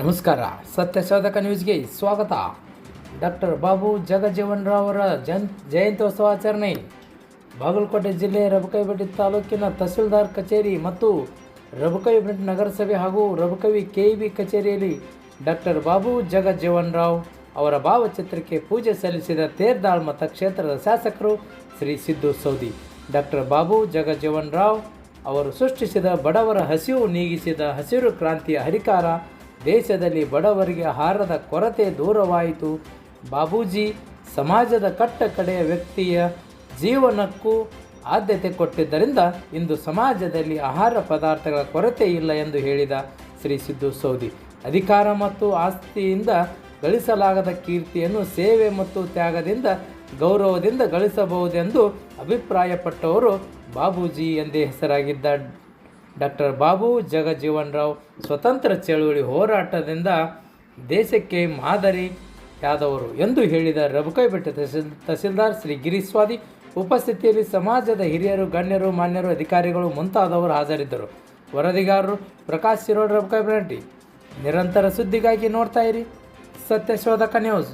ನಮಸ್ಕಾರ. ಸತ್ಯಶೋಧಕ ನ್ಯೂಸ್ಗೆ ಸ್ವಾಗತ. ಡಾಕ್ಟರ್ ಬಾಬು ಜಗಜೀವನರಾವ್ ಅವರ ಜನ್ ಜಯಂತ್ಯೋತ್ಸವಾಚರಣೆ ಬಾಗಲಕೋಟೆ ಜಿಲ್ಲೆ ರಬಕೈಬೆಟ್ಟಿ ತಾಲೂಕಿನ ತಹಸೀಲ್ದಾರ್ ಕಚೇರಿ ಮತ್ತು ರಬಕೈಬೆಟ್ಟಿ ನಗರಸಭೆ ಹಾಗೂ ರಬಕವಿ ಬಿ ಕಚೇರಿಯಲ್ಲಿ ಡಾಕ್ಟರ್ ಬಾಬು ಜಗಜೀವನರಾವ್ ಅವರ ಭಾವಚಿತ್ರಕ್ಕೆ ಪೂಜೆ ಸಲ್ಲಿಸಿದ ತೇರ್ದಾಳ್ ಮತಕ್ಷೇತ್ರದ ಶಾಸಕರು ಶ್ರೀ ಸಿದ್ದು ಸೌದಿ. ಡಾಕ್ಟರ್ ಬಾಬು ಜಗಜೀವನರಾವ್ ಅವರು ಸೃಷ್ಟಿಸಿದ ಬಡವರ ಹಸಿವು ನೀಗಿಸಿದ ಹಸಿರು ಕ್ರಾಂತಿಯ ಹರಿಕಾರ ದೇಶದಲ್ಲಿ ಬಡವರಿಗೆ ಆಹಾರದ ಕೊರತೆ ದೂರವಾಯಿತು. ಬಾಬೂಜಿ ಸಮಾಜದ ಕಟ್ಟ ಕಡೆಯ ವ್ಯಕ್ತಿಯ ಜೀವನಕ್ಕೂ ಆದ್ಯತೆ ಕೊಟ್ಟಿದ್ದರಿಂದ ಇಂದು ಸಮಾಜದಲ್ಲಿ ಆಹಾರ ಪದಾರ್ಥಗಳ ಕೊರತೆ ಇಲ್ಲ ಎಂದು ಹೇಳಿದ ಶ್ರೀ ಸಿದ್ದು ಸೌದಿ. ಅಧಿಕಾರ ಮತ್ತು ಆಸ್ತಿಯಿಂದ ಗಳಿಸಲಾಗದ ಕೀರ್ತಿಯನ್ನು ಸೇವೆ ಮತ್ತು ತ್ಯಾಗದಿಂದ, ಗೌರವದಿಂದ ಗಳಿಸಬಹುದೆಂದು ಅಭಿಪ್ರಾಯಪಟ್ಟವರು ಬಾಬೂಜಿ ಎಂದೇ ಹೆಸರಾಗಿದ್ದ ಡಾಕ್ಟರ್ ಬಾಬು ಜಗಜೀವನರಾವ್ ಸ್ವತಂತ್ರ ಚಳುವಳಿ ಹೋರಾಟದಿಂದ ದೇಶಕ್ಕೆ ಮಾದರಿಯಾದವರು ಎಂದು ಹೇಳಿದ ರಬಕೈಬೆಟ್ಟ ತಹಸೀಲ್, ತಹಸೀಲ್ದಾರ್ ಶ್ರೀ ಗಿರಿಸ್ವಾದಿ ಉಪಸ್ಥಿತಿಯಲ್ಲಿ ಸಮಾಜದ ಹಿರಿಯರು, ಗಣ್ಯರು, ಮಾನ್ಯರು, ಅಧಿಕಾರಿಗಳು ಮುಂತಾದವರು ಹಾಜರಿದ್ದರು. ವರದಿಗಾರರು ಪ್ರಕಾಶ್ ಶಿರೋಡ್, ರಬಕೈಬೆಟ್ಟಿ, ನಿರಂತರ ಸುದ್ದಿಗಾಗಿ ನೋಡ್ತಾ ಇರಿ. ಸತ್ಯಶೋಧಕ ನ್ಯೂಸ್.